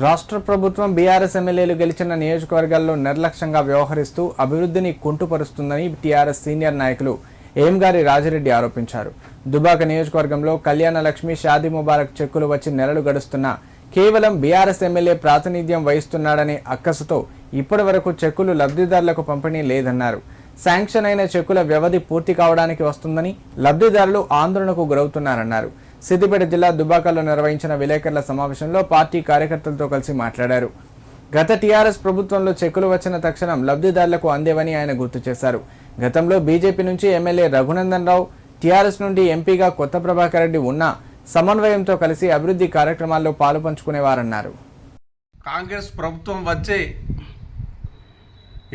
రాష్ట్ర ప్రభుత్వం బీఆర్ఎస్ ఎమ్మెల్యేలు గెలిచిన నియోజకవర్గాల్లో నిర్లక్ష్యంగా వ్యవహరిస్తూ అభివృద్ధిని కుంటుపరుస్తుందని టీఆర్ఎస్ సీనియర్ నాయకులు ఏంగారి రాజిరెడ్డి ఆరోపించారు. దుబాక నియోజకవర్గంలో కళ్యాణ లక్ష్మి షాదీ ముబారక్ చెక్కులు వచ్చి నెలలు గడుస్తున్నా కేవలం బీఆర్ఎస్ ఎమ్మెల్యే ప్రాతినిధ్యం వహిస్తున్నాడనే అక్కసుతో ఇప్పటి వరకు చెక్కులు లబ్ధిదారులకు పంపిణీ లేదన్నారు. శాంక్షన్ అయిన చెక్కుల వ్యవధి పూర్తి కావడానికి వస్తుందని లబ్ధిదారులు ఆందోళనకు గురవుతున్నారన్నారు. సిద్దిపేట జిల్లా దుబాకలో నిర్వహించిన విలేకరుల సమావేశంలో పార్టీ కార్యకర్తలతో కలిసి మాట్లాడారు. గత టీఆర్ఎస్ ప్రభుత్వంలో చెక్కులు వచ్చిన తక్షణం లబ్ధిదారులకు అందేవని ఆయన గుర్తు చేశారు. గతంలో బీజేపీ నుంచి ఎమ్మెల్యే రఘునందన్ రావు టీఆర్ఎస్ నుండి ఎంపీగా కొత్త ప్రభాకర్ రెడ్డి ఉన్నా సమన్వయంతో కలిసి అభివృద్ధి కార్యక్రమాల్లో పాలు పంచుకునేవారన్నారు కాంగ్రెస్ ప్రభుత్వం వచ్చే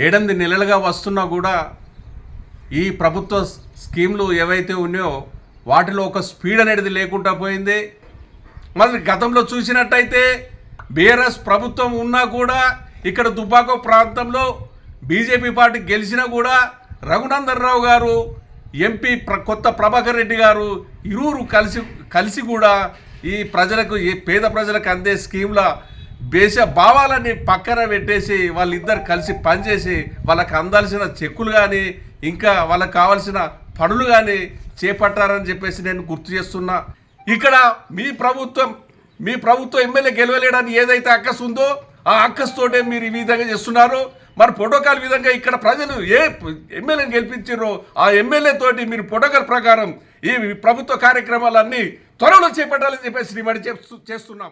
ఏడెనిమిది నెలలుగా వస్తున్నా కూడా ఈ ప్రభుత్వ స్కీమ్లు ఏవైతే ఉన్నాయో వాటిలో ఒక స్పీడ్ అనేది లేకుండా పోయింది. మరి గతంలో చూసినట్టయితే బీఆర్ఎస్ ప్రభుత్వం ఉన్నా కూడా ఇక్కడ దుబ్బాకో ప్రాంతంలో బీజేపీ పార్టీ గెలిచినా కూడా రఘునందన్ రావు గారు ఎంపీ ప్ర కొత్త ప్రభాకర్ రెడ్డి గారు ఇరువురు కలిసి కలిసి కూడా ఈ ప్రజలకు ఈ పేద ప్రజలకు అందే స్కీమ్ల దేశ భావాలని పక్కన పెట్టేసి వాళ్ళిద్దరు కలిసి పనిచేసి వాళ్ళకి అందాల్సిన చెక్కులు కానీ ఇంకా వాళ్ళకి కావలసిన పనులు కానీ చేపట్టారని చెప్పేసి నేను గుర్తు చేస్తున్నా. ఇక్కడ మీ ప్రభుత్వం మీ ప్రభుత్వం ఎమ్మెల్యే గెలవలేడని ఏదైతే అక్కస్ ఉందో ఆ అక్కస్తోటే మీరు ఈ విధంగా చేస్తున్నారు. మరి ప్రోటోకాల్ విధంగా ఇక్కడ ప్రజలు ఏ ఎమ్మెల్యేని గెలిపించారో ఆ ఎమ్మెల్యే తోటి మీరు ప్రోటోకాల్ ప్రకారం ఈ ప్రభుత్వ కార్యక్రమాలన్నీ త్వరలో చేపట్టాలని చెప్పేసి డిమాండ్ చేస్తున్నాం.